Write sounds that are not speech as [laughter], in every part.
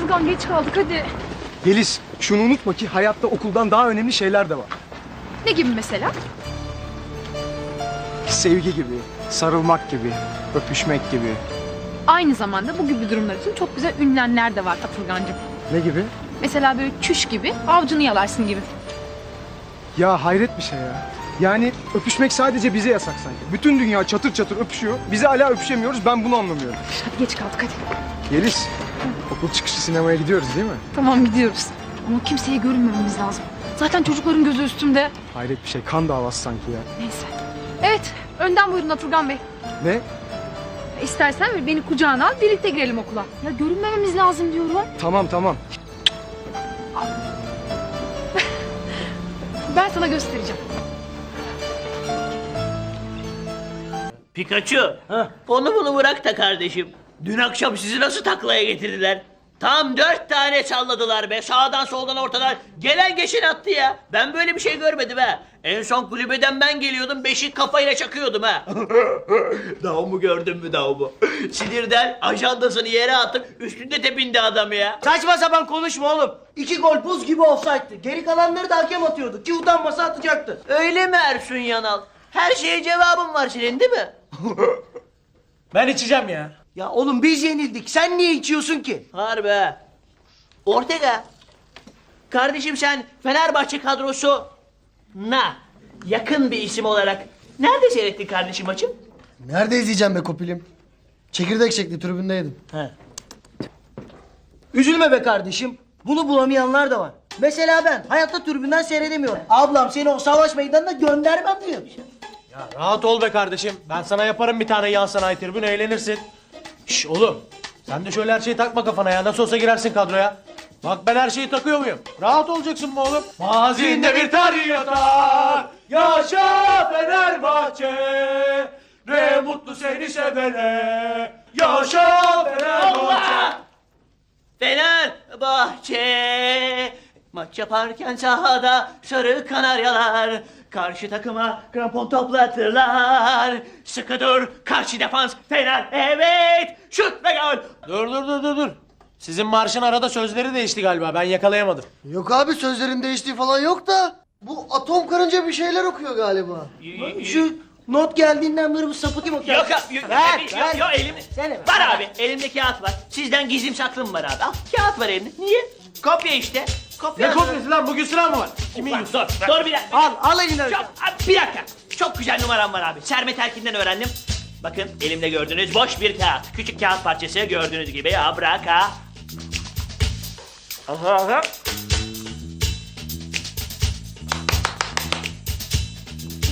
Atılgan geç kaldık hadi. Yeliz şunu unutma ki hayatta okuldan daha önemli şeyler de var. Ne gibi mesela? Sevgi gibi, sarılmak gibi, öpüşmek gibi. Aynı zamanda bu gibi durumlar için çok güzel ünlemler de var Atılgancığım. Ne gibi? Mesela böyle çüş gibi avcunu yalarsın gibi. Ya hayret bir şey ya. Yani öpüşmek sadece bize yasak sanki. Bütün dünya çatır çatır öpüşüyor. Bize hala öpüşemiyoruz. Ben bunu anlamıyorum. Hadi geç kaldık hadi. Yeliz, okul çıkışı sinemaya gidiyoruz değil mi? Tamam gidiyoruz. Ama kimseye görünmememiz lazım. Zaten çocukların gözü üstümde. Hayret bir şey. Kan davası sanki ya. Neyse. Evet, önden buyurun Atılgan Bey. Ne? İstersen beni kucağına al, birlikte girelim okula. Ya görünmememiz lazım diyorum. Tamam tamam. [laughs] Ben sana göstereceğim. Pikachu, onu bunu bırak da kardeşim. Dün akşam sizi nasıl taklaya getirdiler? Tam dört tane salladılar be. Sağdan soldan ortadan. Gelen geçen attı ya. Ben böyle bir şey görmedim ha. En son kulübeden ben geliyordum. Beşik kafayla çakıyordum ha. [laughs] Davumu gördün mü davumu? Sinirden ajandasını yere atıp üstünde tepindi adam ya. Saçma sapan konuşma oğlum. İki gol buz gibi olsaydı. Geri kalanları da hakem atıyordu. Ki utanmasa atacaktı. Öyle mi Ersun Yanal? Her şeye cevabın var senin değil mi? [laughs] Ben içeceğim ya. Ya oğlum biz yenildik. Sen niye içiyorsun ki? Harbi ha. Ortega. Kardeşim sen Fenerbahçe kadrosu na yakın bir isim olarak nerede seyrettin kardeşim maçı? Nerede izleyeceğim be kopilim? Çekirdek şekli tribündeydim. He. Üzülme be kardeşim. Bunu bulamayanlar da var. Mesela ben hayatta tribünden seyredemiyorum. Ablam seni o savaş meydanına göndermem diyor. Rahat ol be kardeşim. Ben sana yaparım bir tane yan sanayi tribün eğlenirsin. Şş oğlum. Sen de şöyle her şeyi takma kafana ya. Nasıl olsa girersin kadroya. Bak ben her şeyi takıyor muyum? Rahat olacaksın mı oğlum? Mazinde bir tarih yatar. Yaşa Fenerbahçe. Ne mutlu seni sevene. Yaşa Fenerbahçe. Allah! Fenerbahçe Maç yaparken sahada sarı kanaryalar Karşı takıma krampon toplatırlar Sıkı dur karşı defans Fener evet şut ve gol Dur dur dur dur dur. Sizin marşın arada sözleri değişti galiba. Ben yakalayamadım. Yok abi sözlerin değiştiği falan yok da. Bu atom karınca bir şeyler okuyor galiba. Şu not geldiğinden beri bu sapık kim okuyor? Yok yok yok, Ver, yok, ver. yok, elimde Sen ver. Var abi elimde kağıt var Sizden gizlim saklım var abi Al kağıt var elimde Niye? Kopya işte Kopya Ne kopyası lan? Bugün sınav mı var? Kimin Dur, yüzü? dur, dur bir dakika. Al, al elinden. Çok, abi, bir dakika. Çok güzel numaram var abi. Sermet Erkin'den öğrendim. Bakın elimde gördüğünüz boş bir kağıt. Küçük kağıt parçası gördüğünüz gibi. Abraka. Aha aha.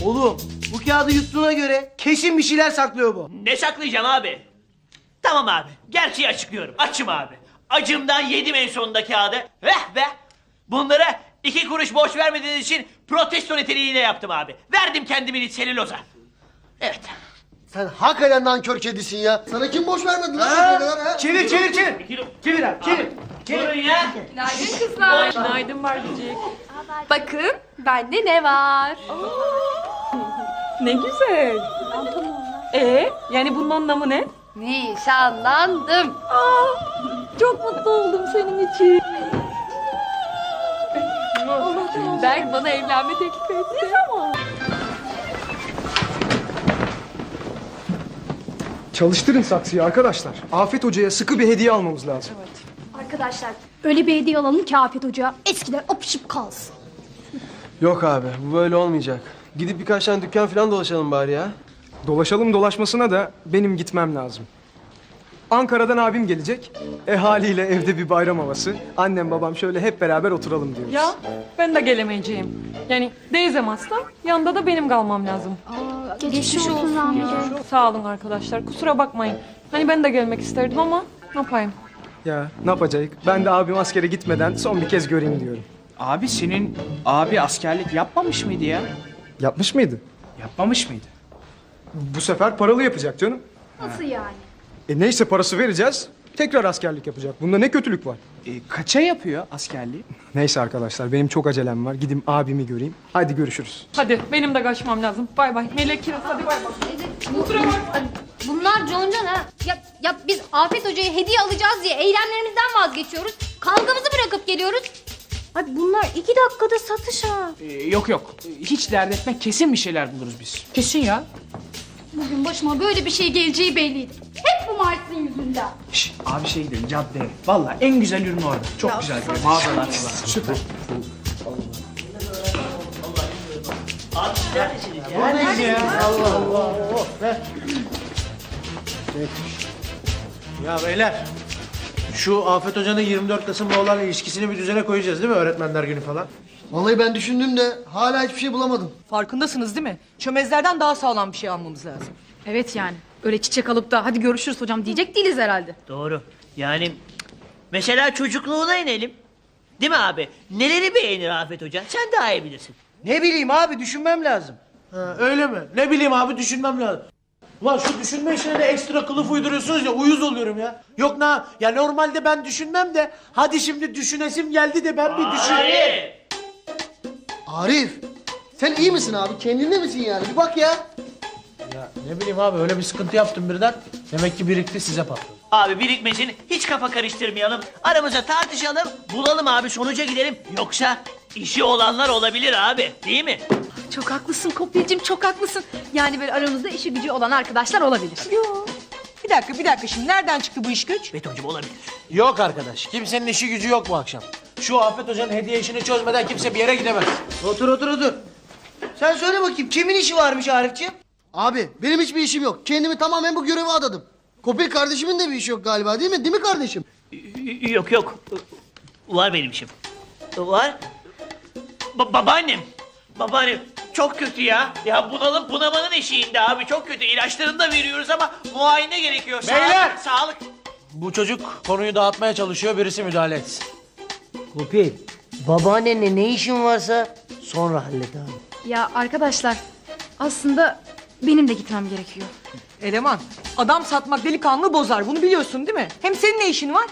Oğlum bu kağıdı yuttuğuna göre kesin bir şeyler saklıyor bu. Ne saklayacağım abi? Tamam abi. Gerçeği açıklıyorum. Açım abi. Acımdan yedim en sonunda kağıdı. Eh be. Bunları iki kuruş borç vermediğiniz için protesto niteliğiyle yaptım abi. Verdim kendimi selüloza. Evet. Sen hakikaten nankör kedisin ya. Sana kim boş vermedi lan kadar ha? Çevir çevir çevir. Kilo. Çevir abi çevir. Durun ya. Günaydın kızlar. Günaydın Barbicik. Bakın bende ne var? Ne güzel. Ee, yani bunun anlamı ne? Nişanlandım. Çok mutlu oldum senin için. Berk bana evlenme teklif etti. Ne zaman? Çalıştırın saksıyı arkadaşlar. Afet Hoca'ya sıkı bir hediye almamız lazım. Arkadaşlar öyle bir hediye alalım ki Afet Hoca'ya eskiler apışıp kalsın. Yok abi bu böyle olmayacak. Gidip birkaç tane dükkan falan dolaşalım bari ya. Dolaşalım dolaşmasına da benim gitmem lazım. Ankara'dan abim gelecek. E haliyle evde bir bayram havası. Annem babam şöyle hep beraber oturalım diyoruz. Ya ben de gelemeyeceğim. Yani teyzem hasta, yanında da benim kalmam lazım. Geçmiş olsun Rahmi Sağ olun arkadaşlar, kusura bakmayın. Hani ben de gelmek isterdim ama ne yapayım? Ya ne yapacağız? Ben de abim askere gitmeden son bir kez göreyim diyorum. Abi senin abi askerlik yapmamış mıydı ya? Yapmış mıydı? Yapmamış mıydı? Bu sefer paralı yapacak canım. Nasıl yani? E neyse parası vereceğiz. Tekrar askerlik yapacak. Bunda ne kötülük var? E, kaça yapıyor askerliği? [laughs] Neyse arkadaşlar benim çok acelem var. Gideyim abimi göreyim. Hadi görüşürüz. Hadi benim de kaçmam lazım. Bay bay. Melek Kiraz hadi bay bay. Bunlar concan ha. Ya, ya biz Afet Hoca'ya hediye alacağız diye eylemlerimizden vazgeçiyoruz. Kavgamızı bırakıp geliyoruz. Ay bunlar iki dakikada satış ha. Ee, yok yok. Hiç dert etme kesin bir şeyler buluruz biz. Kesin ya. Bugün başıma böyle bir şey geleceği belliydi. Hep Mars'ın yüzünden. Şş, abi şey gidelim caddeye. Vallahi en güzel ürün orada. Çok güzel böyle mağazalar falan. Süper. Ya? Ya beyler. Şu Afet Hoca'nın 24 Kasım'la olan ilişkisini bir düzene koyacağız değil mi öğretmenler günü falan? Vallahi ben düşündüm de hala hiçbir şey bulamadım. Farkındasınız değil mi? Çömezlerden daha sağlam bir şey almamız lazım. Evet yani. Öyle çiçek alıp da hadi görüşürüz hocam diyecek değiliz herhalde. Doğru. Yani mesela çocukluğuna inelim. Değil mi abi? Neleri beğenir Afet Hoca? Sen daha iyi bilirsin. Ne bileyim abi düşünmem lazım. Ha, öyle mi? Ne bileyim abi düşünmem lazım. Ulan şu düşünme işine de ekstra kılıf uyduruyorsunuz ya uyuz oluyorum ya. Yok na ya normalde ben düşünmem de hadi şimdi düşünesim geldi de ben bir düşün. Arif sen iyi misin abi? Kendinde misin yani? Bir bak ya. Ne bileyim abi öyle bir sıkıntı yaptım birden. Demek ki birikti size patladı. Abi birikmesin. Hiç kafa karıştırmayalım. Aramıza tartışalım. Bulalım abi sonuca gidelim. Yoksa işi olanlar olabilir abi. Değil mi? Çok haklısın Kopil'cim çok haklısın. Yani böyle aramızda işi gücü olan arkadaşlar olabilir. Bir dakika bir dakika şimdi nereden çıktı bu iş güç? Betoncum olabilir. Yok arkadaş kimsenin işi gücü yok bu akşam. Şu Afet Hoca'nın hediye işini çözmeden kimse bir yere gidemez. Otur otur otur. Sen söyle bakayım kimin işi varmış Arifciğim? Abi benim hiçbir işim yok. Kendimi tamamen bu göreve adadım. Kopil kardeşimin de bir işi yok galiba değil mi? Değil mi kardeşim? Yok yok. Var benim işim. Var. Ba- babaannem. Babaannem çok kötü ya. Ya bunalım bunamanın eşiğinde abi çok kötü. İlaçlarını da veriyoruz ama muayene gerekiyor. Beyler! Sağlık, sağlık. Bu çocuk konuyu dağıtmaya çalışıyor birisi müdahale etsin. Kopil babaannenle ne işin varsa sonra hallet abi. Ya arkadaşlar aslında benim de gitmem gerekiyor. Eleman adam satmak delikanlı bozar bunu biliyorsun değil mi? Hem senin ne işin var?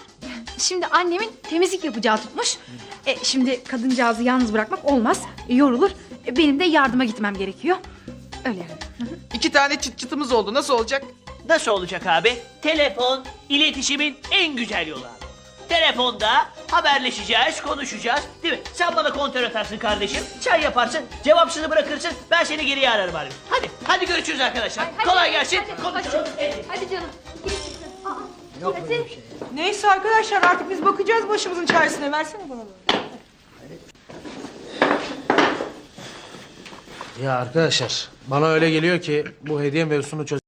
Şimdi annemin temizlik yapacağı tutmuş. E, şimdi kadıncağızı yalnız bırakmak olmaz. E, yorulur. E, benim de yardıma gitmem gerekiyor. Öyle yani. İki tane çıt çıtımız oldu. Nasıl olacak? Nasıl olacak abi? Telefon iletişimin en güzel yolu abi. Telefonda haberleşeceğiz, konuşacağız. Değil mi? Sen bana kontör atarsın kardeşim. Çay yaparsın, cevapsızı bırakırsın. Ben seni geriye ararım abi. Hadi, hadi görüşürüz arkadaşlar. Kolay gelsin. Hadi, Konuşalım. hadi, hadi canım. Çıksın. Aa, hadi. Neyse arkadaşlar artık biz bakacağız başımızın çaresine versene bana. Ya arkadaşlar bana öyle geliyor ki bu hediye mevzusunu çöz...